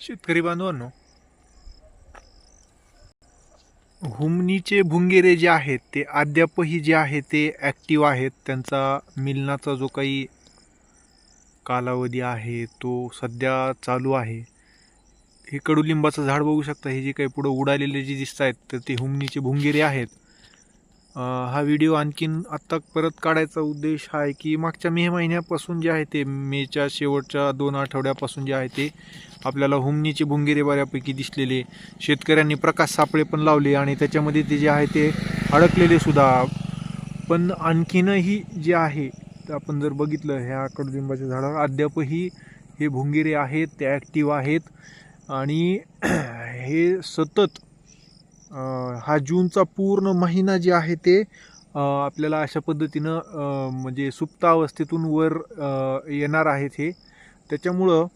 शेतकरी बांधवांनो हुमनीचे भुंगेरे जे आहेत ते अद्यापही जे आहे ते ॲक्टिव्ह आहेत. त्यांचा मिलनाचा जो काही कालावधी आहे तो सध्या चालू आहे. हे कडुलिंबाचं झाड बघू शकता हे जे काही पुढं उडालेले जे दिसत आहेत तर ते हुमनीचे भुंगेरे आहेत. हा व्हिडिओ आणखीन आत्ता परत काढायचा उद्देश हा आहे की मागच्या मे महिन्यापासून जे आहे ते मेच्या शेवटच्या दोन आठवड्यापासून जे आहे ते आपल्याला हुमनीचे भुंगेरे बऱ्यापैकी दिसलेले शेतकऱ्यांनी प्रकाश सापळे पण लावले आणि त्याच्यामध्ये ते जे आहे ते अडकलेले सुद्धा. पण आणखीनही जे आहे ते आपण जर बघितलं ह्या कडुलिंबाच्या झाडावर अद्यापही हे भुंगेरे आहेत ते ॲक्टिव्ह आहेत आणि हे सतत हा जूनचा पूर्ण महिना जे आहे ते आपल्याला अशा पद्धतीनं म्हणजे सुप्त अवस्थेतून वर येणार आहेत हे त्याच्यामुळं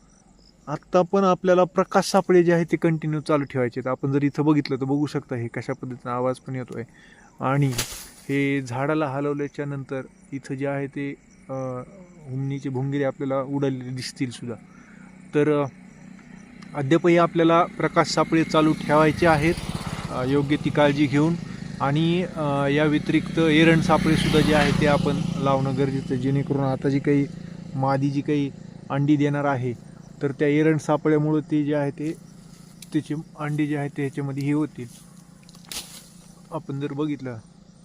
आत्ता पण आपल्याला प्रकाश सापळे जे आहे ते कंटिन्यू चालू ठेवायचे आहेत. आपण जर इथं बघितलं तर बघू शकता हे कशा पद्धतीनं आवाज पण येतो आहे आणि हे झाडाला हलवल्याच्या नंतर इथं जे आहे ते हुमणीचे भुंगिरे आपल्याला उडालेले दिसतील सुद्धा. तर अद्यापही आपल्याला प्रकाश सापळे चालू ठेवायचे आहेत. योग्य ती काळजी घेऊन आणि या व्यतिरिक्त एरण सापळेसुद्धा जे आहे ते आपण लावणं गरजेचं आहे. जेणेकरून आता जी काही मादी जी काही अंडी देणार आहे तर त्या एरण सापळ्यामुळं ते जे आहे ते त्याचे अंडी जे आहे ते ह्याच्यामध्ये हे होतील. आपण जर बघितलं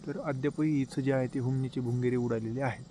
तर अद्यापही इथं जे आहे ते हुमणीचे भुंगेरे उडालेले आहेत.